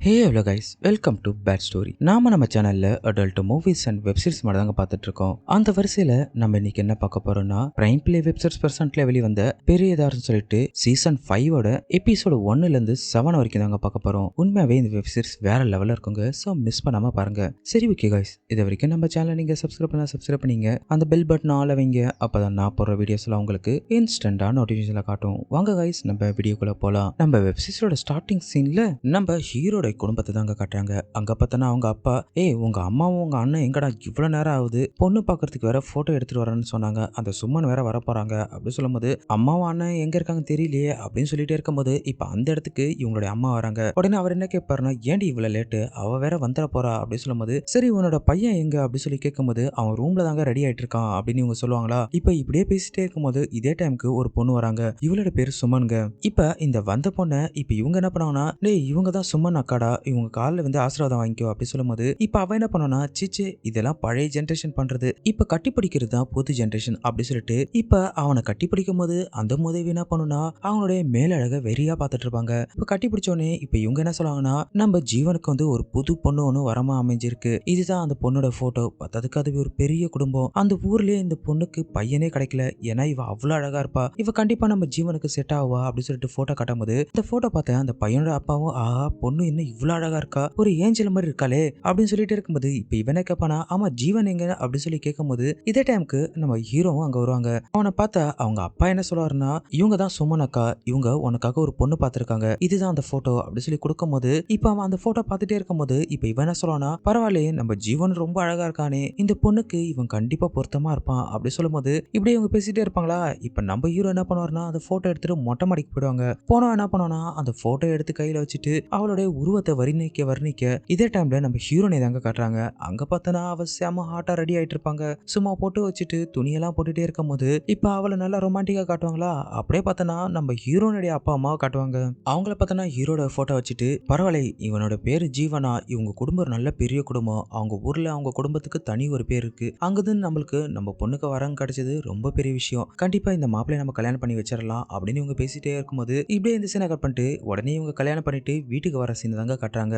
Hey hello guys welcome to bad story நாம நம்ம சேனல்ல அடல்ட் மூவிஸ் அண்ட் வெப்சீரிஸ் மட்டும் தாங்க பார்த்துட்டு இருக்கோம் அந்த வரிசையில நம்ம இன்னைக்கு என்ன பார்க்க போறோம்னா பிரைம் பிளே வெப்சீரிஸ் பர்சன்ட்ல வெளிவந்த பெரியதார்னு சொல்லிட்டு சீசன் ஃபைவோட எபிசோடு ஒன்னுல இருந்து செவன் வரைக்கும் தாங்க பார்க்க போறோம். உண்மையாவே இந்த வெப்சீரிஸ் வேற லெவல்ல இருக்குங்க. ஸோ மிஸ் பண்ணாம பாருங்க. சரி ஓகே கைஸ் இது வரைக்கும் நம்ம சேனல் நீங்க சப்ஸ்கிரைப் பண்ணா சப்ஸ்கிரைப் பண்ணீங்க. அந்த பெல் பட்டன் ஆல வைங்க. அப்பதான் நான் போடுற வீடியோஸ்லாம் உங்களுக்கு இன்ஸ்டன்டா நோட்டிபிகேஷன்ல காட்டும். வாங்க கைஸ் நம்ம வீடியோக்குள்ள போலாம். நம்ம வெப்சீரிஸோட ஸ்டார்டிங் சீன்ல நம்ம ஹீரோட குடும்பத்தை தாங்க காட்டுறாங்க. அங்க பார்த்தோன்னா அவங்க அப்பா ஏய் உங்க அம்மாவும் உங்க அண்ணன் எங்கடா இவ்வளவு நேரம் ஆகுது? பொண்ணு பார்க்கறதுக்கு வேற போட்டோ எடுத்துட்டு வரேன்னு சொன்னாங்க. அந்த சும்மன் வேற வர போகிறாங்க அப்படின்னு சொல்லும்போது அம்மாவும் அண்ணன் எங்க இருக்காங்க தெரியலையே. அப்படின்னு சொல்லிட்டே இருக்கும்போது இப்ப அந்த இடத்துக்கு இவங்களுடைய அம்மா வராங்க. உடனே அவர் என்ன கேட்பாருன்னா ஏன்டி இவ்வளவு லேட்டு அவ வேற வந்துட போறா. அப்படின்னு சொல்லும்போது சரி உன்னோட பையன் எங்க? அப்படின்னு சொல்லி கேட்கும்போது அவன் ரூம்ல தாங்க ரெடி ஆயிட்டு இருக்கான். அப்படின்னு இவங்க சொல்லுவாங்களா? இப்ப இப்படியே பேசிட்டே இருக்கும்போது இதே டைமுக்கு ஒரு பொண்ணு வராங்க. இவளோட பேர் சுமனுங்க. இப்ப இந்த வந்த பொண்ணை இப்ப இவங்க என்ன பண்ணாங்கன்னா டேய் இவங்க தான் சுமன் அக்காடா இவங்க காலில் வந்து ஆசீர்வாதம் வாங்கிக்கோ அப்படின்னு சொல்லும்போது இப்போ அவன் என்ன பண்ணானா சீச்சு இதெல்லாம் பழைய ஜென்ரேஷன் பண்றது. இப்போ கட்டி பிடிக்கிறது தான் புது ஜென்ரேஷன் அப்படி சொல்லிட்டு இப்போ அவனை கட்டி பிடிக்கும் போது அந்த முதவி என்ன பண்ணுனா அவனுடைய மேலழக வெறியா பார்த்துட்டு இருப்பாங்க. இப்போ கட்டி பிடிச்சோடனே இப்போ இவங்க என்ன சொல்லுவாங்கன்னா நம்ம ஜீவனுக்கு வந்து ஒரு புது பொண்ணு ஒன்று வரமா அமைஞ்சிருக்கு. இதுதான் அந்த பொண்ணோட போட்டோ பார்த்ததுக்கு அது ஒரு பெரிய குடும்பம். அந்த ஊர்லயே இந்த பொண்ணுக்கு பையனே கிடைக்கல. ஏன்னா இவ அவ்வளோ அழகா இருப்பா. இவ கண்டிப்பா நம்ம ஜீவனுக்கு செட் ஆகுவா? அப்படின்னு சொல்லிட்டு போட்டோ காட்டும் போது இந்த போட்டோ பார்த்தேன் அந்த பையனோட அப்பாவும் ஆஹா பொண்ணு இன்னும் இவ்வளவு அழகா இருக்கா? ஒரு ஏஞ்சல் மாதிரி இருக்காளே அப்படின்னு சொல்லிட்டு இருக்கும்போது இப்ப இவனை கேட்பானா ஆமா ஜீவன் எங்க? அப்படின்னு சொல்லி கேட்கும்போது இதே டைமுக்கு நம்ம ஹீரோவும் அங்க வருவாங்க. அவனை பார்த்தா அவங்க அப்பா என்ன சொல்லுவாருன்னா இவங்க தான் சுமன் அக்கா. இவங்க உனக்காக ஒரு பொண்ணு பார்த்திருக்காங்க. இதுதான் அந்த போட்டோ அப்படின்னு சொல்லி கொடுக்கும்போது இப்ப அவன் அந்த போட்டோ பார்த்துட்டே இருக்கும்போது இப்ப இவன் என்ன சொல்லுவானா பரவாயில்லையே நம்ம ஜீவன் ரொம்ப அழகா இருக்கானே. இந்த பொண்ணுக்கு இவன் கண்டிப்பா பொருத்தமா இருப்பான். அப்படி சொல்லும்போது இப்படி இவங்க பேசிட்டே இருப்பாங்களா? இப்ப நம்ம ஹீரோ என்ன பண்ணுவாருன்னா அந்த போட்டோ எடுத்துட்டு மொட்டை மாடிக்கு போயிடுவாங்க. போனவன் என்ன பண்ணுவானா அந்த போட்டோ எடுத்து கையில வச்சுட்டு அவளுடைய உருவ உருவத்தை வர்ணிக்க வர்ணிக்க இதே டைம்ல நம்ம ஹீரோனை தாங்க காட்டுறாங்க. அங்க பார்த்தனா அவ செம ஹாட்டா ரெடி ஆயிட்டு இருப்பாங்க. சும்மா போட்டு வச்சுட்டு துணியெல்லாம் போட்டுட்டே இருக்கும் போது இப்ப அவளை நல்லா ரொமான்டிக்கா காட்டுவாங்களா? அப்படியே பார்த்தனா நம்ம ஹீரோனுடைய அப்பா அம்மாவை காட்டுவாங்க. அவங்கள பார்த்தனா ஹீரோட போட்டோ வச்சுட்டு பரவாயில்ல இவனோட பேரு ஜீவனா? இவங்க குடும்பம் நல்ல பெரிய குடும்பம். அவங்க ஊர்ல அவங்க குடும்பத்துக்கு தனி ஒரு பேர் இருக்கு. அங்கதான் நம்மளுக்கு நம்ம பொண்ணுக்கு வரம் கிடைச்சது ரொம்ப பெரிய விஷயம். கண்டிப்பா இந்த மாப்பிள்ளைய நம்ம கல்யாணம் பண்ணி வச்சிடலாம் அப்படின்னு இவங்க பேசிட்டே இருக்கும்போது இப்படியே இந்த சீனை கட் பண்ணிட்டு உடனே இவங்க கல்யாணம் பண்ணிட்டு வீட்டுக்கு வர சீன் தாங்க காட்டுறாங்க.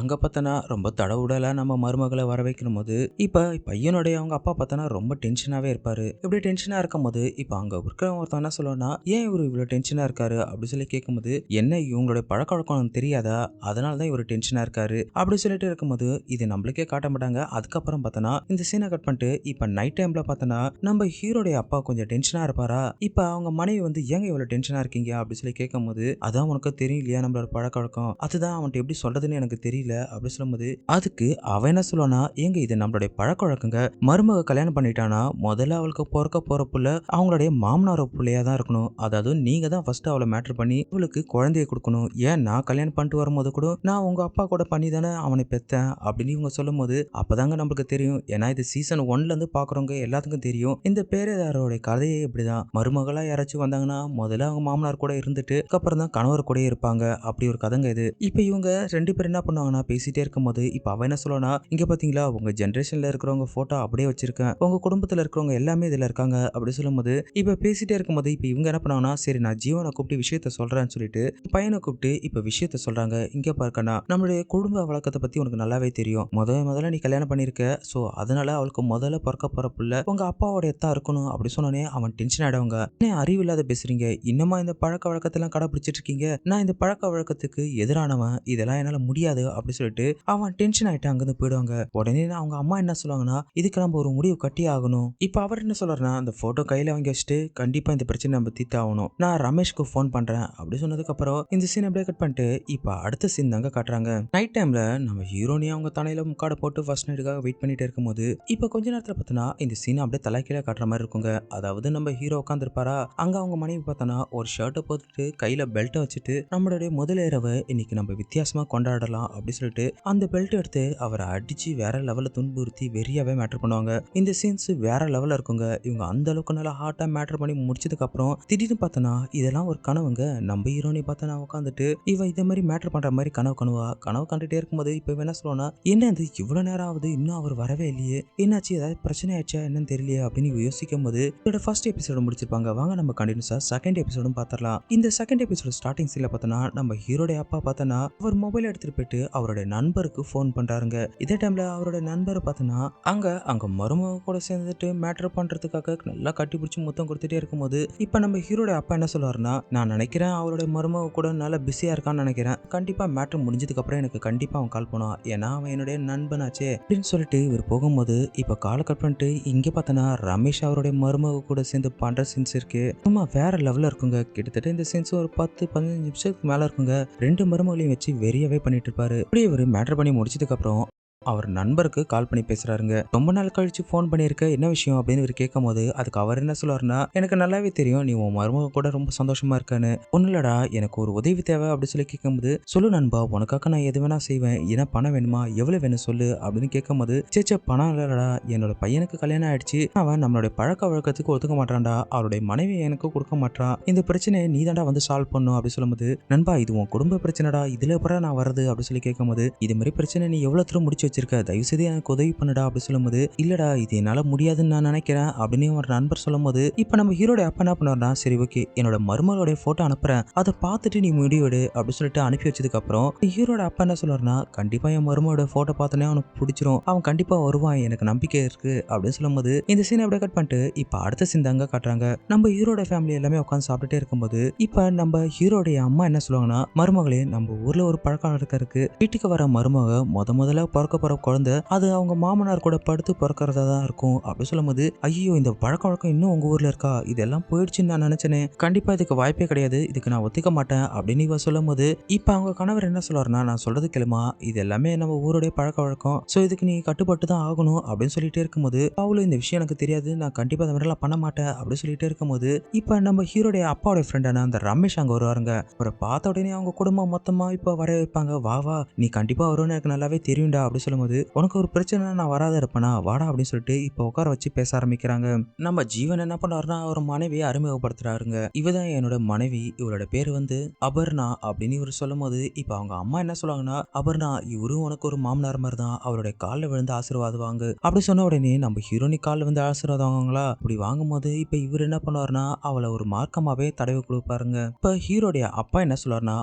அங்க பார்த்தனா ரொம்ப தடவுடலா நம்ம மருமகளை வர வைக்கணும் போது இப்ப பையனுடைய அவங்க அப்பா பார்த்தனா ரொம்ப டென்ஷனாவே இருப்பாரு. இப்படி டென்ஷனா இருக்கும் போது இப்ப அங்க இருக்கிறவங்க ஒருத்தன் என்ன சொல்லுவானா ஏன் இவர் இவ்வளவு டென்ஷனா இருக்காரு? அப்படி சொல்லி கேட்கும்போது என்ன இவங்களுடைய பழக்க வழக்கம் தெரியாதா? அதனால தான் இவர் டென்ஷனா இருக்காரு. அப்படி சொல்லிட்டு இருக்கும்போது இது நம்மளுக்கே காட்ட மாட்டாங்க. அதுக்கப்புறம் பார்த்தனா இந்த சீனை கட் பண்ணிட்டு இப்ப நைட் டைம்ல பார்த்தனா நம்ம ஹீரோடைய அப்பா கொஞ்சம் டென்ஷனா இருப்பாரா? இப்ப அவங்க மனைவி வந்து ஏங்க இவ்வளவு டென்ஷனா இருக்கீங்க? அப்படி சொல்லி கேட்கும்போது அதான் உனக்கு தெரியும் இல்லையா நம்மளோட பழக்க வழக்கம்? அதுதான் அவன்கிட்ட எப்படி சொல்றதுன்னு எனக்கு தெரியல அப்படி சொல்லும்போது அதுக்கு அவன் என்ன சொல்லுவானா ஏங்க இது நம்மளுடைய பழக்க வழக்கங்க. மருமக கல்யாணம் பண்ணிட்டானா முதல்ல அவளுக்கு பிறக்க போற புள்ள அவங்களுடைய மாமனார பிள்ளையா தான் இருக்கணும். அதாவது நீங்க தான் ஃபர்ஸ்ட் அவளை மேட்ரு பண்ணி இவளுக்கு குழந்தைய கொடுக்கணும். ஏன் நான் கல்யாணம் பண்ணிட்டு வரும்போது கூட நான் உங்க அப்பா கூட பண்ணி தானே அவனை பெத்தேன்? அப்படின்னு இவங்க சொல்லும் போது அப்பதாங்க நம்மளுக்கு தெரியும். ஏன்னா இது சீசன் ஒன்ல இருந்து பாக்குறவங்க எல்லாத்துக்கும் தெரியும். இந்த பேரதாரோடைய கதையே இப்படிதான். மருமகளா யாராச்சும் வந்தாங்கன்னா முதல்ல அவங்க மாமனார் கூட இருந்துட்டு அதுக்கப்புறம் தான் கணவர் கூட இருப்பாங்க. அப்படி ஒரு கதைங்க இது. இப்போ இவங்க ரெண்டு பேரும் என்ன பண்ணுவாங்க பண்ணுவாங்கன்னா பேசிட்டே இருக்கும்போது இப்போ அவ என்ன சொல்லனா இங்க பாத்தீங்களா உங்க ஜென்ரேஷன்ல இருக்கிறவங்க போட்டோ அப்படியே வச்சிருக்கேன். உங்க குடும்பத்துல இருக்கிறவங்க எல்லாமே இதுல இருக்காங்க. அப்படி சொல்லும்போது இப்போ பேசிட்டே இருக்கும்போது இப்போ இவங்க என்ன பண்ணாங்கன்னா சரி நான் ஜீவனை கூப்பிட்டு விஷயத்த சொல்றேன்னு சொல்லிட்டு பையனை கூப்பிட்டு இப்போ விஷயத்த சொல்றாங்க. இங்க பார்க்கண்ணா நம்மளுடைய குடும்ப வழக்கத்தை பத்தி உனக்கு நல்லாவே தெரியும். முதல் முதல்ல நீ கல்யாணம் பண்ணிருக்க. ஸோ அதனால அவளுக்கு முதல்ல பிறக்க போற புள்ள உங்க அப்பாவோட தான் இருக்கணும். அப்படி சொன்னோடனே அவன் டென்ஷன் ஆயிடுவாங்க. என்ன அறிவில்லாத பேசுறீங்க? இன்னமா இந்த பழக்க வழக்கத்தெல்லாம் கடைபிடிச்சிட்டு இருக்கீங்க? நான் இந்த பழக்க வழக்கத்துக்கு எதிரானவன். இதெல்லாம் என்னால முடியாது. அப்படி சொல்லிட்டு அவன் டென்ஷன் ஆயிட்டு அங்கிருந்து போயிடுவாங்க. உடனே அவங்க அம்மா என்ன சொல்லுவாங்கன்னா இதுக்கு நம்ம ஒரு முடிவு கட்டி ஆகணும். இப்போ அவர் என்ன சொல்றாருன்னா அந்த போட்டோ கையில வாங்கி வச்சுட்டு கண்டிப்பா இந்த பிரச்சனை நம்ம தீத்தாகணும் ஆகணும். நான் ரமேஷ்க்கு ஃபோன் பண்றேன். அப்படி சொன்னதுக்கு அப்புறம் இந்த சீன் அப்படியே கட் பண்ணிட்டு இப்போ அடுத்த சீன் தாங்க காட்டுறாங்க. நைட் டைம்ல நம்ம ஹீரோனி அவங்க தலையில முக்காடை போட்டு ஃபர்ஸ்ட் நைட்டுக்காக வெயிட் பண்ணிட்டு இருக்கும்போது இப்போ கொஞ்ச நேரத்தில் பார்த்தோன்னா இந்த சீன் அப்படியே தலைக்கீழே காட்டுற மாதிரி இருக்குங்க. அதாவது நம்ம ஹீரோ உட்காந்துருப்பாரா அங்க அவங்க மனைவி பார்த்தோன்னா ஒரு ஷர்ட்டை போட்டுட்டு கையில பெல்ட்டை வச்சுட்டு நம்மளுடைய முதல் இரவு இன்னைக்கு நம்ம வித்தியாசமா கொண்டாடலாம் அப்படி சொல்லிட்டு அந்த பெல்ட் எடுத்து அவரை அடிச்சு வேற லெவலில் துன்புறுத்தி வெறியாவே மேட்டர் பண்ணுவாங்க. இந்த சீன்ஸ் வேற லெவல்ல இருக்குங்க. இவங்க அந்த அளவுக்கு நல்லா ஹார்ட்டா மேட்டர் பண்ணி முடிச்சதுக்கு அப்புறம் திடீர்னு பார்த்தோன்னா இதெல்லாம் ஒரு கனவுங்க. நம்ம ஹீரோனி பார்த்தோன்னா உட்காந்துட்டு இவன் இதே மாதிரி மேட்டர் பண்ற மாதிரி கனவு கனவா கனவு கண்டுட்டே இருக்கும்போது இப்போ என்ன சொல்லுவானா என்ன இது? இவ்வளவு நேரம் ஆகுது? இன்னும் அவர் வரவே இல்லையே. என்னாச்சு? ஏதாவது பிரச்சனை ஆயிடுச்சா? என்னன்னு தெரியலையே. அப்படின்னு யோசிக்கும் போது இதோட ஃபர்ஸ்ட் எபிசோடு முடிச்சிருப்பாங்க. வாங்க நம்ம கண்டினியூஸா செகண்ட் எபிசோடும் பார்த்துடலாம். இந்த செகண்ட் எபிசோட ஸ்டார்டிங் சீன்ல பார்த்தோன்னா நம்ம ஹீரோடைய அப்பா பார்த்தோன்னா அவர் மொபைல் எடுத்துட்டு போயிட்டு அவருடைய நண்பருக்கு ஃபோன் பண்றாருங்க. இதே டைம்ல அவரோட நண்பர் பார்த்தோன்னா அங்க அங்க மருமக கூட சேர்ந்துட்டு மேட்ரு பண்றதுக்காக நல்லா கட்டி பிடிச்சி முத்தம் கொடுத்துட்டே இருக்கும்போது இப்போ நம்ம ஹீரோட அப்பா என்ன சொல்லுவாருன்னா நான் நினைக்கிறேன் அவருடைய மருமக கூட நல்லா பிஸியா இருக்கான்னு நினைக்கிறேன். கண்டிப்பா மேட்ரு முடிஞ்சதுக்கு அப்புறம் எனக்கு கண்டிப்பா அவன் கால் பண்ணுவான். ஏன்னா அவன் என்னுடைய நண்பனாச்சே. அப்படின்னு சொல்லிட்டு இவர் போகும்போது இப்போ காலை கட் பண்ணிட்டு இங்க பார்த்தோன்னா ரமேஷ் அவருடைய மருமக கூட சேர்ந்து பண்ற சீன்ஸ் இருக்கு. சும்மா வேற லெவல்ல இருக்குங்க. கிட்டத்தட்ட இந்த சீன்ஸ் ஒரு பத்து பதினஞ்சு நிமிஷத்துக்கு மேல இருக்குங்க. ரெண்டு மருமகளையும் வச்சு வெறியவே பண்ணிட்டு இருப்பாரு. எப்படி இவர் மேட்ரு பண்ணி முடிச்சதுக்கப்புறம் அவர் நண்பருக்கு கால் பண்ணி பேசுறாருங்க. ரொம்ப நாள் கழிச்சு ஃபோன் பண்ணியிருக்க என்ன விஷயம் அப்படின்னு இவர் கேட்கும் போது அதுக்கு அவர் என்ன சொல்லுவாருன்னா எனக்கு நல்லாவே தெரியும் நீ உன் மருமக கூட ரொம்ப சந்தோஷமா இருக்கான்னு. ஒன்றும் எனக்கு ஒரு உதவி தேவை அப்படின்னு சொல்லி கேட்கும்போது சொல்லு நண்பா உனக்காக நான் எது வேணா செய்வேன். ஏன்னா பணம் வேணுமா எவ்வளவு வேணும் சொல்லு அப்படின்னு கேட்கும்போது சேச்ச பணம் இல்லடா என்னோட பையனுக்கு கல்யாணம் ஆயிடுச்சு. அவன் நம்மளுடைய பழக்க வழக்கத்துக்கு ஒத்துக்க மாட்டான்டா அவருடைய மனைவி எனக்கு கொடுக்க மாட்டான் இந்த பிரச்சனையை நீ தாண்டா வந்து சால்வ் பண்ணும் அப்படின்னு சொல்லும்போது நண்பா இது உன் குடும்ப பிரச்சனைடா. இதுல அப்புறம் நான் வரது அப்படின்னு சொல்லி கேட்கும்போது இது மாதிரி பிரச்சனை நீ எவ்வளவு தூரம் முடிச்சு வச்சிருக்க. தயவு செய்து எனக்கு உதவி பண்ணுடா அப்படின்னு சொல்லும்போது இல்லடா இது என்னால முடியாதுன்னு நான் நினைக்கிறேன். அப்படின்னு ஒரு நண்பர் சொல்லும்போது இப்போ நம்ம ஹீரோட அப்பா என்ன பண்ணுவார்னா சரி ஓகே என்னோட மருமகளுடைய போட்டோ அனுப்புறேன். அதை பார்த்துட்டு நீ முடிவெடு அப்படின்னு சொல்லிட்டு அனுப்பி வச்சதுக்கு அப்புறம் ஹீரோட அப்பா என்ன சொல்லுவார்னா கண்டிப்பா என் மருமகளோட போட்டோ பார்த்தோன்னே அவனுக்கு பிடிச்சிரும். அவன் கண்டிப்பா வருவான் எனக்கு நம்பிக்கை இருக்கு. அப்படின்னு சொல்லும்போது இந்த சீனை அப்படியே கட் பண்ணிட்டு இப்போ அடுத்த சீன் தாங்க காட்டுறாங்க. நம்ம ஹீரோட ஃபேமிலி எல்லாமே உட்காந்து சாப்பிட்டுட்டே இருக்கும்போது இப்போ நம்ம ஹீரோடைய அம்மா என்ன சொல்லுவாங்கன்னா மருமகளே நம்ம ஊர்ல ஒரு பழக்கம் இருக்கு வீட்டுக்கு வர மருமக முத முதல்ல பிறக்க போற குழந்தை அது அவங்க மாமனார் கூட படுத்து பிறக்கிறதா தான் இருக்கும். அப்படி சொல்லும்போது ஐயோ இந்த பழக்க வழக்கம் இன்னும் உங்க ஊர்ல இருக்கா? இதெல்லாம் போயிடுச்சுன்னு நான் நினச்சேனே. கண்டிப்பா இதுக்கு வாய்ப்பே கிடையாது. இதுக்கு நான் ஒத்துக்க மாட்டேன் அப்படின்னு இவ சொல்லும்போது இப்போ அவங்க கணவர் என்ன சொல்றாருன்னா நான் சொல்றது கிளம்பா இது எல்லாமே நம்ம ஊருடைய பழக்க வழக்கம். ஸோ இதுக்கு நீ கட்டுப்பட்டு தான் ஆகணும் அப்படின்னு சொல்லிட்டே இருக்கும்போது அவளும் இந்த விஷயம் எனக்கு தெரியாது. நான் கண்டிப்பா அந்த மாதிரிலாம் பண்ண மாட்டேன் அப்படின்னு சொல்லிட்டே இருக்கும்போது இப்போ நம்ம ஹீரோடைய அப்பாவோட ஃப்ரெண்டான அந்த ரமேஷ் அங்க வருவாருங்க. அவரை பார்த்த உடனே அவங்க குடும்பம் மொத்தமா இப்போ வர வைப்பாங்க. வா வா. நீ கண்டிப்பா வரும்னு எனக்கு நல்லாவே தெரியும்டா சொல்லும்போது உனக்கு ஒரு பிரச்சனை நான் வராத இருப்பேனா? வாடா அப்படின்னு சொல்லிட்டு இப்போ உட்கார வச்சு பேச ஆரம்பிக்கிறாங்க. நம்ம ஜீவன் என்ன பண்ணாருன்னா அவர் மனைவியை அறிமுகப்படுத்துறாருங்க. இவதான் என்னோட மனைவி இவரோட பேர் வந்து அபர்ணா அப்படின்னு இவர் சொல்லும் போது இப்போ அவங்க அம்மா என்ன சொல்லுவாங்கன்னா அபர்ணா இவரும் உனக்கு ஒரு மாமனார் மாதிரி தான் அவருடைய காலில் விழுந்து ஆசீர்வாதம் வாங்கு அப்படி சொன்ன உடனே நம்ம ஹீரோனி காலில் வந்து ஆசீர்வாதம் வாங்குவாங்களா அப்படி வாங்கும்போது இப்போ இவர் என்ன பண்ணுவாருன்னா அவளை ஒரு மார்க்கமாவே தடவி கொடுப்பாருங்க. இப்போ ஹீரோடைய அப்பா என்ன சொல்லுவாருன்னா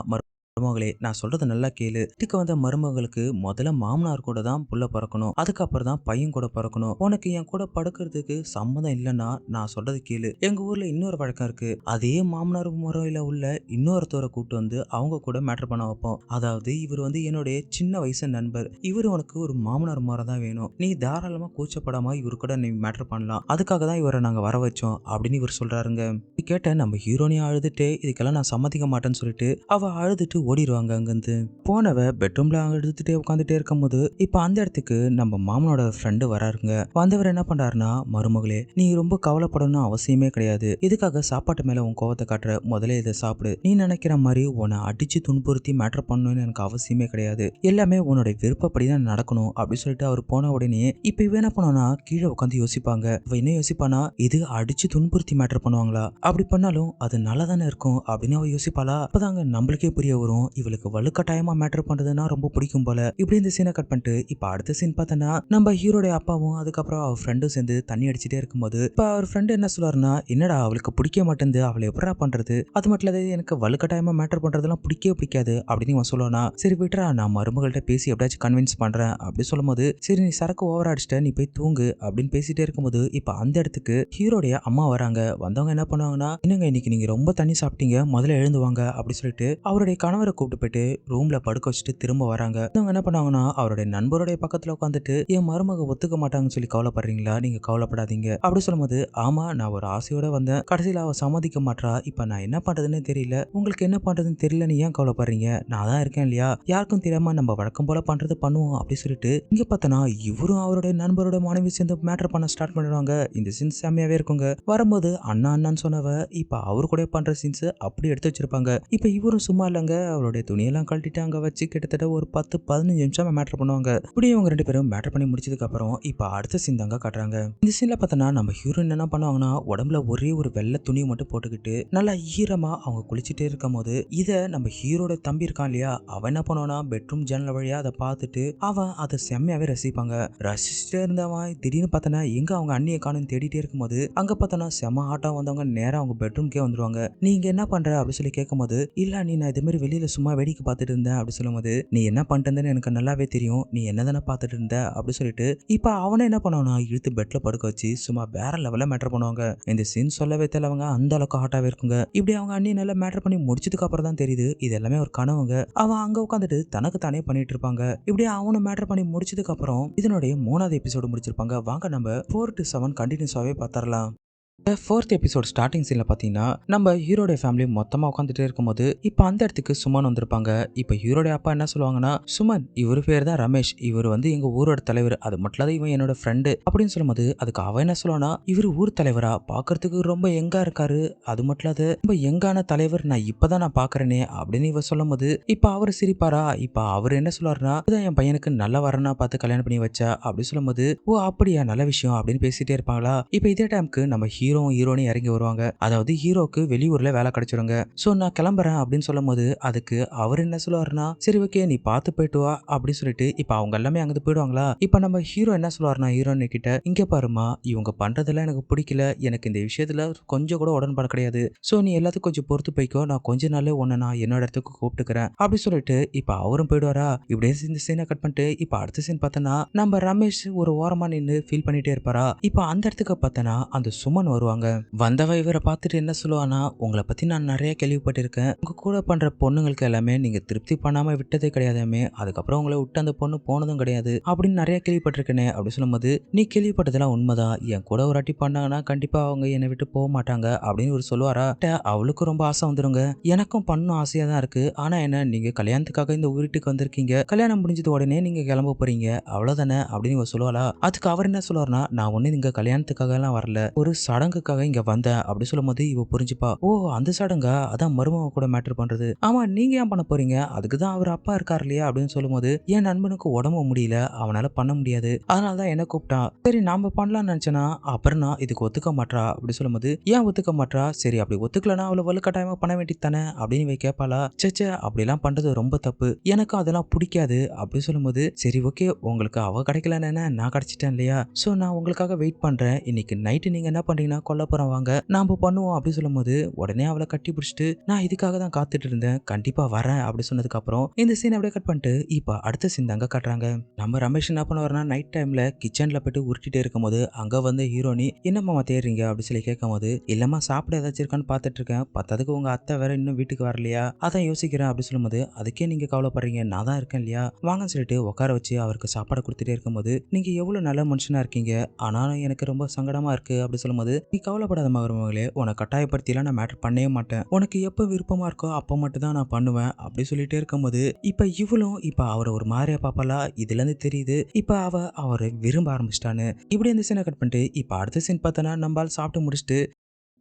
மருமகளே நான் சொல்றது நல்லா கேளு. வீட்டுக்கு வந்த மருமகளுக்கு முதல்ல மாமனார் கூட தான் புள்ள பிறக்கணும். அதுக்கப்புறம் தான் பையன் கூட பிறக்கணும். உனக்கு என் கூட படுக்கிறதுக்கு சம்மதம் இல்லைன்னா நான் சொல்றது கேளு. எங்க ஊர்ல இன்னொரு வழக்கம் இருக்கு. அதே மாமனார் முறையில உள்ள இன்னொருத்தவரை கூட்டு வந்து அவங்க கூட மேட்டர் பண்ண வைப்போம். அதாவது இவர் வந்து என்னுடைய சின்ன வயசு நண்பர். இவர் உனக்கு ஒரு மாமனார் முறை தான் வேணும். நீ தாராளமா கூச்சப்படாம இவர் கூட நீ மேட்டர் பண்ணலாம். அதுக்காக தான் இவரை நாங்க வர வச்சோம் அப்படின்னு இவர் சொல்றாருங்க. கேட்ட நம்ம ஹீரோனியா அழுதுட்டு இதுக்கெல்லாம் நான் சம்மதிக்க மாட்டேன்னு சொல்லிட்டு அவ அழுதுட்டு ஓடிடுவாங்க அங்கேருந்து. போனவ பெட்ரூம்ல எடுத்துகிட்டே உட்காந்துட்டே இருக்கும்போது இப்போ அந்த இடத்துக்கு நம்ம மாமனோட ஃப்ரெண்டு வராருங்க. வந்தவர் என்ன பண்றாருன்னா மருமகளே நீ ரொம்ப கவலைப்படணும் அவசியமே கிடையாது. இதுக்காக சாப்பாட்டு மேல உன் கோவத்தை காட்டுற. முதல்ல இதை சாப்பிடு. நீ நினைக்கிற மாதிரி உன்னை அடிச்சு துன்புறுத்தி மேட்டர் பண்ணணும்னு எனக்கு அவசியமே கிடையாது. எல்லாமே உன்னோட விருப்பப்படி தான் நடக்கணும் அப்படின்னு சொல்லிட்டு அவர் போன உடனே இப்போ இவ என்ன பண்ணோம்னா கீழே உட்காந்து யோசிப்பாங்க. அவ என்ன யோசிப்பானா இது அடிச்சு துன்புறுத்தி மேட்டர் பண்ணுவாங்களா? அப்படி பண்ணாலும் அது நல்லா தானே இருக்கும்? அப்படின்னு அவ யோசிப்பாளா? அப்பதாங்க நம்மளுக்கே புரிய வரும். இவளுக்கு வலுக்கட்டாயமா மேட்டர் பண்றதுன்னா ரொம்ப பிடிக்கும் போல. இப்படி இந்த சீனை கட் பண்ணிட்டு இப்போ அடுத்த சீன் பார்த்தோன்னா நம்ம ஹீரோடைய அப்பாவும் அதுக்கப்புறம் அவர் ஃப்ரெண்டும் சேர்ந்து தண்ணி அடிச்சுட்டே இருக்கும்போது இப்போ அவர் ஃப்ரெண்டு என்ன சொல்லுவாருன்னா என்னடா அவளுக்கு பிடிக்க மாட்டேங்குது அவளை எப்படா பண்றது? அது மட்டும் இல்லாத எனக்கு வலுக்கட்டாயமா மேட்டர் பண்றதெல்லாம் பிடிக்கவே பிடிக்காது அப்படின்னு இவன் சொல்லுவானா. சரி விட்டுறா நான் மருமகள்கிட்ட பேசி எப்படியாச்சும் கன்வின்ஸ் பண்றேன் அப்படி சொல்லும்போது சரி நீ சரக்கு ஓவர் அடிச்சிட்ட நீ போய் தூங்கு அப்படின்னு பேசிட்டே இருக்கும்போது இப்போ அந்த இடத்துக்கு ஹீரோடைய அம்மா வராங்க. வந்தவங்க என்ன பண்ணுவாங்கன்னா என்னங்க இன்னைக்கு நீங்க ரொம்ப தண்ணி சாப்பிட்டீங்க முதல்ல எழுந்துவாங்க அப்படின்னு அப்படி சொல்லிட்டு அவருடைய கணவர் கூப்பிட்டு போயிட்டு ரூம்ல படுக்க வச்சுட்டு திரும்ப வராங்க. அவங்க என்ன பண்ணாங்கன்னா அவருடைய நண்பருடைய பக்கத்துல உட்காந்துட்டு என் மருமக ஒத்துக்க மாட்டாங்கன்னு சொல்லி கவலைப்படுறீங்களா? நீங்க கவலைப்படாதீங்க. அப்படி சொல்லும்போது ஆமா நான் ஒரு ஆசையோட வந்தேன். கடைசியில் அவ சம்மதிக்க மாட்றா. இப்ப நான் என்ன பண்றதுன்னு தெரியல. உங்களுக்கு என்ன பண்றதுன்னு தெரியலன்னு ஏன் கவலைப்படுறீங்க? நான் தான் இருக்கேன் இல்லையா? யாருக்கும் தெரியாம நம்ம வழக்கம் போல பண்றது பண்ணுவோம். அப்படி சொல்லிட்டு இங்க பார்த்தனா இவரும் அவருடைய நண்பரோட மனைவி சேர்ந்து மேட்டர் பண்ண ஸ்டார்ட் பண்ணிடுவாங்க. இந்த சீன்ஸ் செம்மையாவே இருக்குங்க. வரும்போது அண்ணா அண்ணான்னு சொன்னவ இப்ப அவரு கூட பண்ற சீன்ஸ் அப்படி எடுத்து வச்சிருப்பாங்க. இப்ப இவரும் சும்மா இல்லைங்க. அவளுடைய துணியெல்லாம் கழட்டிட்டு அங்கே வச்சு கிட்டத்தட்ட ஒரு பத்து பதினஞ்சு நிமிஷம் மேட்டர் பண்ணுவாங்க. இப்படி இவங்க ரெண்டு பேரும் மேட்டர் பண்ணி முடிச்சதுக்கு அப்புறம் இப்போ அடுத்த சீன் தாங்க காட்டுறாங்க. இந்த சீன்ல பார்த்தோன்னா நம்ம ஹீரோயின் என்ன பண்ணுவாங்கன்னா உடம்புல ஒரே ஒரு வெள்ளை துணியை மட்டும் போட்டுக்கிட்டு நல்லா ஈரமா அவங்க குளிச்சுட்டே இருக்கும் போது இதை நம்ம ஹீரோட தம்பி இருக்கான் இல்லையா அவன் என்ன பண்ணுவானா பெட்ரூம் ஜன்னல் வழியா அதை பார்த்துட்டு அவன் அதை செம்மையாவே ரசிப்பாங்க. ரசிச்சுட்டே இருந்தவன் திடீர்னு பார்த்தனா எங்க அவங்க அண்ணியை காணும் தேடிட்டே இருக்கும்போது அங்க பார்த்தனா செம ஆட்டம் வந்தவங்க நேரம் அவங்க பெட்ரூம்க்கே வந்துருவாங்க. நீங்க என்ன பண்ற? அப்படின்னு சொல்லி கேட்கும்போது இல்ல நீ நான் இது மாதிரி வெளியில வெளியில சும்மா வேடிக்கை பார்த்துட்டு இருந்தேன் அப்படி சொல்லும்போது நீ என்ன பண்ணிட்டு எனக்கு நல்லாவே தெரியும். நீ என்ன தானே பார்த்துட்டு இருந்த? அப்படின்னு சொல்லிட்டு இப்போ அவனை என்ன பண்ணுவானா இழுத்து பெட்ல படுக்க வச்சு சும்மா வேற லெவலில் மேட்டர் பண்ணுவாங்க. இந்த சீன் சொல்லவே தெரியலவங்க அந்த அளவுக்கு ஹாட்டாவே இருக்குங்க. இப்படி அவங்க அண்ணி நல்லா மேட்டர் பண்ணி முடிச்சதுக்கு அப்புறம் தான் தெரியுது இது எல்லாமே ஒரு கனவுங்க. அவன் அங்க உட்காந்துட்டு தனக்கு தானே பண்ணிட்டு இருப்பாங்க. இப்படி அவனும் மேட்டர் பண்ணி முடிச்சதுக்கு அப்புறம் இதனுடைய மூணாவது எபிசோடு முடிச்சிருப்பாங்க. வாங்க நம்ம ஃபோர் டு செவன் கண்டினியூஸாவே பார்த்தரலாம் ஃபோர்த் எபிசோட் ஸ்டார்டிங் சீனில் பார்த்தீங்கன்னா நம்ம ஹீரோடைய ஃபேமிலி மொத்தமாக உட்காந்துட்டே இருக்கும்போது இப்போ அந்த இடத்துக்கு சுமன் வந்திருப்பாங்க. இப்போ ஹீரோடைய அப்பா என்ன சொல்லுவாங்கன்னா சுமன் இவர் பேர் தான் ரமேஷ். இவர் வந்து எங்கள் ஊரோட தலைவர். அது மட்டும் இல்லாத இவன் என்னோட ஃப்ரெண்டு அப்படின்னு சொல்லும்போது அதுக்கு அவன் என்ன சொல்லுவானா இவர் ஊர் தலைவரா? பார்க்கறதுக்கு ரொம்ப எங்கா இருக்காரு. அது மட்டும் இல்லாத ரொம்ப எங்கான தலைவர். நான் இப்பதான் நான் பார்க்குறேனே அப்படின்னு இவ சொல்லும்போது இப்போ அவர் சிரிப்பாரா? இப்போ அவர் என்ன சொல்லுவாருன்னா இதான் என் பையனுக்கு நல்ல வரனா பார்த்து கல்யாணம் பண்ணி வச்சா? அப்படின்னு சொல்லும்போது ஓ அப்படியா? நல்ல விஷயம். அப்படின்னு பேசிட்டே இருப்பாங்களா? இப்போ இதே டைமுக்கு நம்ம ஹீரோ ஹீரோனி இறங்கி வருவாங்க. அதாவது ஹீரோக்கு வெளியூர்ல வேலை கிடைச்சிருங்க. ஸோ நான் கிளம்புறேன் அப்படின்னு சொல்லும் போது அதுக்கு அவர் என்ன சொல்லுவாருன்னா சரி ஓகே நீ பார்த்து போயிட்டு வா அப்படின்னு சொல்லிட்டு இப்போ அவங்க எல்லாமே அங்கே போயிடுவாங்களா? இப்போ நம்ம ஹீரோ என்ன சொல்லுவாருன்னா ஹீரோனு கிட்ட இங்க பாருமா இவங்க பண்றதெல்லாம் எனக்கு பிடிக்கல. எனக்கு இந்த விஷயத்துல கொஞ்சம் கூட உடன்பாடு கிடையாது. ஸோ நீ எல்லாத்துக்கும் கொஞ்சம் பொறுத்து போய்க்கோ. நான் கொஞ்ச நாளே உன்னை நான் என்னோட இடத்துக்கு கூப்பிட்டுக்கிறேன் அப்படின்னு சொல்லிட்டு இப்போ அவரும் போயிடுவாரா? இப்படியே இந்த சீனை கட் பண்ணிட்டு இப்போ அடுத்த சீன் பார்த்தோன்னா நம்ம ரமேஷ் ஒரு ஓரமா நின்று ஃபீல் பண்ணிட்டே இருப்பாரா? இப்போ அந்த இடத்துக்கு பார்த்தோன்னா அந்த சுமன் வருவாங்க. வந்தவ இவரை பார்த்துட்டு என்ன சொல்லுவானா உங்களை பத்தி நான் நிறைய கேள்விப்பட்டிருக்கேன். உங்க கூட பண்ற பொண்ணுங்களுக்கு எல்லாமே நீங்க திருப்தி பண்ணாம விட்டதே கிடையாதாமே அதுக்கப்புறம் உங்களை விட்டு அந்த பொண்ணு போனதும் கிடையாது அப்படின்னு நிறைய கேள்விப்பட்டிருக்கேனே அப்படின்னு சொல்லும்போது நீ கேள்விப்பட்டதெல்லாம் உண்மைதான். என் கூட ஒரு வாட்டி பண்ணாங்கன்னா கண்டிப்பா அவங்க என்னை விட்டு போக மாட்டாங்க அப்படின்னு ஒரு சொல்லுவாரா? அவளுக்கு அவளுக்கும் ரொம்ப ஆசை வந்துருங்க. எனக்கும் பண்ணும் ஆசையா தான் இருக்கு. ஆனா என்ன நீங்க கல்யாணத்துக்காக இந்த வீட்டுக்கு வந்திருக்கீங்க. கல்யாணம் முடிஞ்சது உடனே நீங்க கிளம்ப போறீங்க. அவ்வளவுதானே அப்படின்னு சொல்லுவாளா அதுக்கு அவர் என்ன சொல்லுவாருன்னா நான் ஒண்ணு இங்கே கல்யாணத்துக்காக எல்லாம் வரல. ஒரு சட சடங்குக்காக இங்க வந்தேன் அப்படி சொல்லும்போது இவ புரிஞ்சுப்பா ஓ அந்த சடங்கா? அதான் மருமக கூட மேட்டர் பண்றது. ஆமா நீங்க ஏன் பண்ண போறீங்க? அதுக்கு தான் அவர் அப்பா இருக்கார் இல்லையா? அப்படின்னு சொல்லும்போது என் நண்பனுக்கு உடம்பு முடியல. அவனால பண்ண முடியாது. அதனால தான் என்ன கூப்பிட்டான் சரி நாம பண்ணலாம்னு நினைச்சேனா? அப்புறம் நான் இதுக்கு ஒத்துக்க மாட்றா. அப்படி சொல்லும்போது ஏன் ஒத்துக்க மாட்டா சரி அப்படி ஒத்துக்கலனா அவளை வலுக்கட்டாயமா பண்ண வேண்டியது தானே? அப்படின்னு இவ கேட்பாளா சேச்சே அப்படிலாம் பண்றது ரொம்ப தப்பு. எனக்கும் அதெல்லாம் பிடிக்காது. அப்படி சொல்லும்போது சரி ஓகே. உங்களுக்கு அவ கிடைக்கலன்னு நான் கிடைச்சிட்டேன் இல்லையா? ஸோ நான் உங்களுக்காக வெயிட் பண்றேன். இன்னைக்கு நைட்டு நீங்க என்ன பண்றீங்கன்னா கொல்லப்புறம் வாங்க. நாம பண்ணுவோம் அப்படின்னு சொல்லும்போது உடனே அவளை கட்டி பிடிச்சிட்டு நான் இதுக்காக தான் காத்துட்டு இருந்தேன். கண்டிப்பா வரேன். அப்படின்னு சொன்னதுக்கு அப்புறம் இந்த சீன் அப்படியே கட் பண்ணிட்டு இப்போ அடுத்த சீன் தாங்க காட்டுறாங்க. நம்ம ரமேஷ் என்ன பண்ணுவாருன்னா நைட் டைம்ல கிச்சன்ல போயிட்டு உருட்டிட்டே இருக்கும்போது அங்க வந்து ஹீரோனி என்னம்மா தேடுறீங்க? அப்படின்னு சொல்லி கேட்கும்போது இல்லம்மா சாப்பிட ஏதாச்சும் இருக்கான்னு பார்த்துட்டு இருக்கேன். பத்ததுக்கு உங்க அத்தை வேற இன்னும் வீட்டுக்கு வரலையா? அதான் யோசிக்கிறேன். அப்படி சொல்லும்போது அதுக்கே நீங்க கவலைப்படுறீங்க. நான் தான் இருக்கேன் இல்லையா? வாங்கன்னு சொல்லிட்டு உட்கார வச்சு அவருக்கு சாப்பாடு கொடுத்துட்டே இருக்கும்போது நீங்க எவ்வளவு நல்ல மனுஷனா இருக்கீங்க. ஆனாலும் எனக்கு ரொம்ப சங்கடமா இருக்கு. அப்படின்னு சொல்லும்போது நீ கவலைப்படாத மருமகளே உனக்கு கட்டாயப்படுத்திலாம் நான் மேட்டர் பண்ணவே மாட்டேன். உனக்கு எப்போ விருப்பமா இருக்கோ அப்போ மட்டும் தான் நான் பண்ணுவேன். அப்படி சொல்லிட்டே இருக்கும்போது இப்போ இவளும் இப்போ அவரை ஒரு மாதிரியா பாப்பாளா இதுல இருந்து தெரியுது. இப்போ அவ அவரை விரும்ப ஆரம்பிச்சிட்டான்னு. இப்படி அந்த சீனை கட் பண்ணிட்டு இப்போ அடுத்த சீன் பார்த்தோன்னா நம்மால் சாப்பிட்டு முடிச்சுட்டு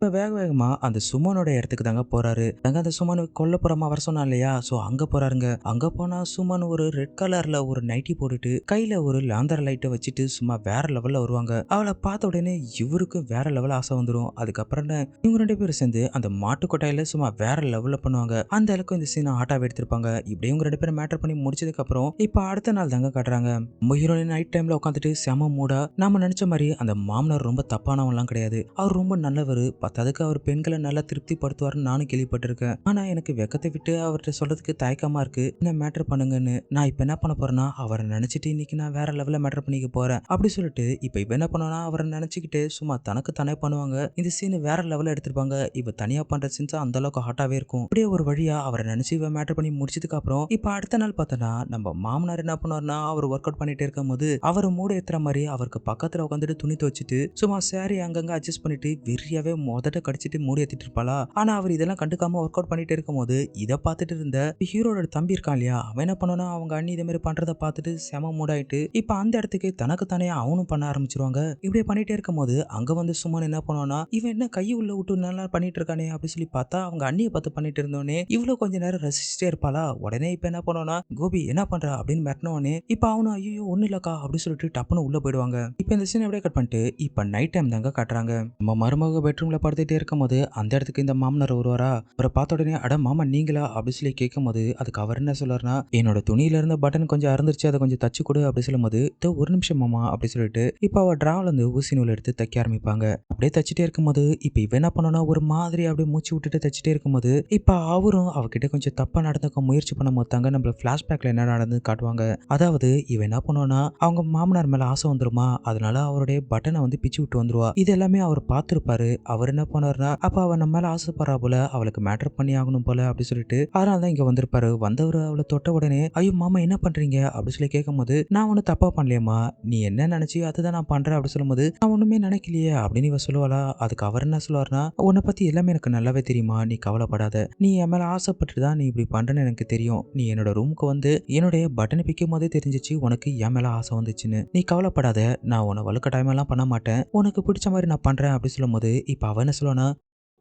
இப்போ வேக வேகமாக அந்த சுமனோட இடத்துக்கு தாங்க போறாரு. தாங்க அந்த சுமன் கொல்லப்புறமா வர சொன்னா இல்லையா? ஸோ அங்கே போறாருங்க. அங்கே போனால் சுமன் ஒரு ரெட் கலரில் ஒரு நைட்டி போட்டுட்டு கையில் ஒரு லாந்தர் லைட்டை வச்சுட்டு சும்மா வேற லெவலில் வருவாங்க. அவளை பார்த்த உடனே இவருக்கு வேற லெவல் ஆசை வந்துடும் அதுக்கப்புறம் இவங்க ரெண்டு பேரும் சேர்ந்து அந்த மாட்டு கொட்டாயில சும்மா வேற லெவலில் பண்ணுவாங்க. அந்த அளவுக்கு இந்த சீனை ஆட்டாவே எடுத்திருப்பாங்க. இப்படி இவங்க ரெண்டு பேரும் மேட்டர் பண்ணி முடிச்சதுக்கு அப்புறம் இப்போ அடுத்த நாள் தாங்க காட்டுறாங்க. நம்ம ஹீரோயின் நைட் டைம்ல உட்காந்துட்டு செம மூடா நாம நினைச்ச மாதிரி அந்த மாமனார் ரொம்ப தப்பானவங்களாம் கிடையாது. அவர் ரொம்ப நல்லவர் பார்த்ததுக்கு அவர் பெண்களை நல்லா திருப்திப்படுத்துவார்னு நானும் கேள்விப்பட்டிருக்கேன். ஆனா எனக்கு வெக்கத்தை விட்டு அவர்கிட்ட சொல்றதுக்கு தயக்கமா இருக்கு. என்ன மேட்டர் பண்ணுங்கன்னு. நான் இப்ப என்ன பண்ண போறேன்னா அவரை நினைச்சிட்டு இன்னைக்கு நான் வேற லெவல்ல மேட்டர் பண்ணிக்க போறேன். அப்படி சொல்லிட்டு இப்ப இவ என்ன பண்ணனா அவரை நினைச்சுக்கிட்டு சும்மா தனக்கு தானே பண்ணுவாங்க. இந்த சீன் வேற லெவல்ல எடுத்திருப்பாங்க. இவ தனியா பண்ற சீன்ஸ் அந்த அளவுக்கு ஹாட்டாவே இருக்கும். அப்படியே ஒரு வழியா அவரை நினைச்சு இவ மேட்டர் பண்ணி முடிச்சதுக்கு அப்புறம் இப்ப அடுத்த நாள் பார்த்தோன்னா நம்ம மாமனார் என்ன பண்ணுவார்னா அவர் ஒர்க் அவுட் பண்ணிட்டே இருக்கும்போது அவர் மூட ஏத்துற மாதிரி அவருக்கு பக்கத்துல உட்காந்துட்டு துணி துவச்சிட்டு சும்மா சாரி அங்கங்க அட்ஜஸ்ட் பண்ணிட்டு வெறியாவே முதட்ட கடிச்சிட்டு மூடி ஏத்திட்டு இருப்பாளா? ஆனா அவர் இதெல்லாம் கண்டுக்காம ஒர்க் அவுட் பண்ணிட்டே இருக்கும்போது இதை பார்த்துட்டு இருந்த ஹீரோட தம்பி இருக்கான் இல்லையா? அவன் என்ன பண்ணனா அவங்க அண்ணி இதே மாதிரி பண்றதை பார்த்துட்டு செம மூடாயிட்டு இப்ப அந்த இடத்துக்கு தனக்கு தானே அவனும் பண்ண ஆரம்பிச்சிருவாங்க. இப்படியே பண்ணிட்டே இருக்கும் போது அங்க வந்து சும்மா என்ன பண்ணுவானா இவன் என்ன கை உள்ள விட்டு நல்லா பண்ணிட்டு இருக்கானே? அப்படின்னு சொல்லி பார்த்தா அவங்க அண்ணியை பார்த்து பண்ணிட்டு இருந்தோடனே இவ்வளவு கொஞ்ச நேரம் ரசிச்சுட்டே இருப்பாளா? உடனே இப்ப என்ன பண்ணுவானா கோபி என்ன பண்ற? அப்படின்னு மிரட்டினோடனே இப்ப அவனும் ஐயோ ஒண்ணு இல்லக்கா அப்படின்னு சொல்லிட்டு டப்புன்னு உள்ள போயிடுவாங்க. இப்ப இந்த சீன் அப்படியே கட் பண்ணிட்டு இப்ப நைட் டைம் தாங்க காட்டுறாங்க. நம்ம மருமக பெட்ரூம்ல படுத்துட்டே இருக்கும்போது அந்த இடத்துக்கு இந்த மாமனார் வருவாரா? அவரை பார்த்த உடனே அட மாமா நீங்களா? அப்படின்னு சொல்லி கேட்கும்போது அதுக்கு அவர் என்ன சொல்றாருன்னா என்னோட துணியில இருந்த பட்டன் கொஞ்சம் அறந்துருச்சு அதை கொஞ்சம் தச்சு கொடு அப்படி சொல்லும்போது ஒரு நிமிஷம் மாமா அப்படி சொல்லிட்டு இப்போ அவர் டிராவல் இருந்து ஊசி நூல் எடுத்து தைக்க ஆரம்பிப்பாங்க. அப்படியே தச்சுட்டே இருக்கும்போது இப்போ இவ என்ன பண்ணனா ஒரு மாதிரி அப்படியே மூச்சு விட்டுட்டு தச்சுட்டே இருக்கும்போது இப்போ அவரும் அவகிட்ட கொஞ்சம் தப்பா நடந்துக்க முயற்சி பண்ண போத்தாங்க நம்மள பிளாஷ்பேக்ல என்ன நடந்து காட்டுவாங்க. அதாவது இவ என்ன பண்ணுவானா அவங்க மாமனார் மேல ஆசை வந்துருமா? அதனால அவருடைய பட்டனை வந்து பிச்சு விட்டு வந்துருவா. இது எல்லாமே அவர் பார்த்திருப்பாரு. அவர் என்ன பண்ணுவார்னா அப்ப அவ நம்ம மேல ஆசைப்படுறா போல. அவளுக்கு மேட்டர் பண்ணி ஆகணும் போல அப்படி சொல்லிட்டு. அதனால தான் இங்க வந்திருப்பாரு. வந்தவர் அவளை தொட்ட உடனே ஐயோ மாமா என்ன பண்றீங்க? அப்படின்னு சொல்லி கேட்கும்போது நான் ஒன்றும் தப்பா பண்ணலையம்மா. நீ என்ன நினச்சி அதுதான் நான் பண்றேன். அப்படின்னு சொல்லும்போது நான் ஒண்ணுமே நினைக்கலையே. அப்படின்னு இவ சொல்லுவாளா. அதுக்கு அவர் என்ன சொல்லுவாருன்னா உன்னை பத்தி எல்லாமே எனக்கு நல்லாவே தெரியுமா? நீ கவலைப்படாத. நீ என் மேல ஆசைப்பட்டு தான் நீ இப்படி பண்றேன்னு எனக்கு தெரியும். நீ என்னோட ரூமுக்கு வந்து என்னுடைய பட்டனை பிக்கும் போதே தெரிஞ்சிச்சு உனக்கு என் மேல ஆசை வந்துச்சுன்னு. நீ கவலைப்படாத. நான் உன்னை வலுக்கட்டாயமெல்லாம் பண்ண மாட்டேன். உனக்கு பிடிச்ச மாதிரி நான் பண்றேன். அப்படின்னு சொல்லும்போது இப்போ அவர் என்ன சொல்லுவேன்னா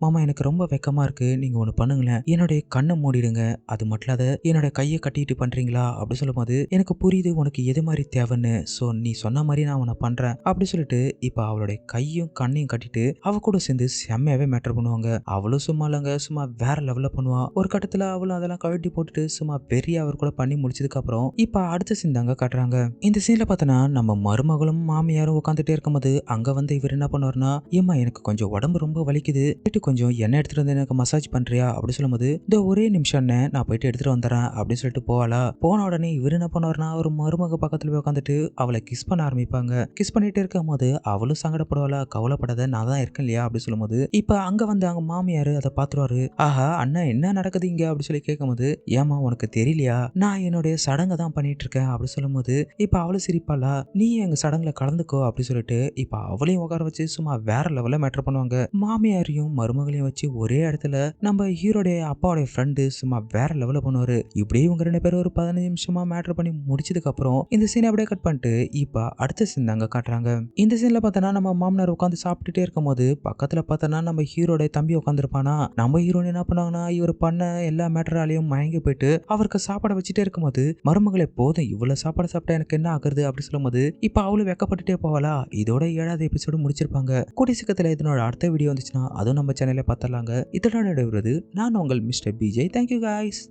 மாமா எனக்கு ரொம்ப வெக்கமா இருக்கு. நீங்க ஒன்று பண்ணுங்களேன். என்னுடைய கண்ணை மூடிடுங்க. அது மட்டும் இல்லாத என்னுடைய கையை கட்டிட்டு பண்றீங்களா? அப்படி சொல்லும்போது எனக்கு புரியுது உனக்கு எது மாதிரி தேவைன்னு. ஸோ நீ சொன்ன மாதிரி நான் உன்னை பண்றேன். அப்படி சொல்லிட்டு இப்போ அவளுடைய கையும் கண்ணையும் கட்டிட்டு அவ கூட சேர்ந்து செம்மையாவே மேட்டர் பண்ணுவாங்க. அவளும் சும்மா இல்லைங்க. சும்மா வேற லெவலில் பண்ணுவா. ஒரு கட்டத்தில் அவளும் அதெல்லாம் கழட்டி போட்டுட்டு சும்மா பெரிய அவர் கூட பண்ணி முடிச்சதுக்கு அப்புறம் இப்போ அடுத்த சீன் தாங்க காட்டுறாங்க. இந்த சீன்ல பார்த்தோன்னா நம்ம மருமகளும் மாமியாரும் உட்காந்துட்டே இருக்கும்போது அங்க வந்து இவர் என்ன பண்ணுவாருன்னா ஏம்மா எனக்கு கொஞ்சம் உடம்பு ரொம்ப வலிக்குது. போயிட்டு கொஞ்சம் எண்ணெய் எடுத்துட்டு வந்து எனக்கு மசாஜ் பண்றியா? அப்படி சொல்லும்போது இந்த ஒரே நிமிஷம் என்ன நான் போயிட்டு எடுத்துட்டு வந்துடுறேன் அப்படின்னு சொல்லிட்டு போவாளா? போன உடனே இவர் என்ன பண்ணுவார்னா ஒரு மருமக பக்கத்துல போய் உட்காந்துட்டு அவளை கிஸ் பண்ண ஆரம்பிப்பாங்க. கிஸ் பண்ணிட்டு இருக்கும் போது அவளும் சங்கடப்படுவாளா? கவலைப்படாத நான் தான் இருக்கேன் இல்லையா? அப்படின்னு சொல்லும்போது இப்போ அங்க வந்து அவங்க மாமியார் அதை பார்த்துருவாரு. ஆஹா அண்ணா என்ன நடக்குது இங்க? அப்படின்னு சொல்லி கேட்கும்போது ஏமா உனக்கு தெரியலையா? நான் என்னுடைய சடங்கை தான் பண்ணிட்டு இருக்கேன். அப்படி சொல்லும்போது இப்போ அவளும் சிரிப்பாளா? நீ எங்க சடங்குல கலந்துக்கோ அப்படின்னு சொல்லிட்டு இப்போ அவளையும் உட்கார வச்சு சும்மா வேற லெவல்ல மேட்டர் பண்ணுவாங்க. மாமியாரையும் மருமகளையும் வச்சு ஒரே இடத்துல நம்ம ஹீரோடைய அப்பாவுடைய ஃப்ரெண்டு சும்மா வேற லெவலில் பண்ணுவாரு. இப்படியே இவங்க ரெண்டு பேரும் ஒரு பதினஞ்சு நிமிஷமா மேட்டர் பண்ணி முடிச்சதுக்கு அப்புறம் இந்த சீனை அப்படியே கட் பண்ணிட்டு இப்போ அடுத்த சீன் தாங்க காட்டுறாங்க. இந்த சீன்ல பார்த்தோன்னா நம்ம மாமனார் உட்காந்து சாப்பிட்டுட்டே இருக்கும்போது பக்கத்துல பார்த்தோன்னா நம்ம ஹீரோடைய தம்பி உட்காந்துருப்பானா நம்ம ஹீரோன் என்ன பண்ணாங்கன்னா இவர் பண்ண எல்லா மேட்டராலையும் மயங்கி போயிட்டு அவருக்கு சாப்பாடை வச்சுட்டே இருக்கும்போது மருமகளை போதும் இவ்வளவு சாப்பாடு சாப்பிட்டா எனக்கு என்ன ஆகுறது அப்படின்னு சொல்லும்போது இப்போ அவளும் வெக்கப்பட்டுட்டே போவாளா? இதோட ஏழாவது எபிசோடு முடிச்சிருப்பாங்க. கூடி சீக்கிரத்தில் இதனோட அடுத்த வீடியோ வந்துச்சுன்னா அதுவும் நம்ம சேனல்ல பார்த்துடலாங்க. இதெல்லாம் நடைபெறுவது நான் உங்கள் மிஸ்டர் பிஜே தேங்க்யூ காய்ஸ்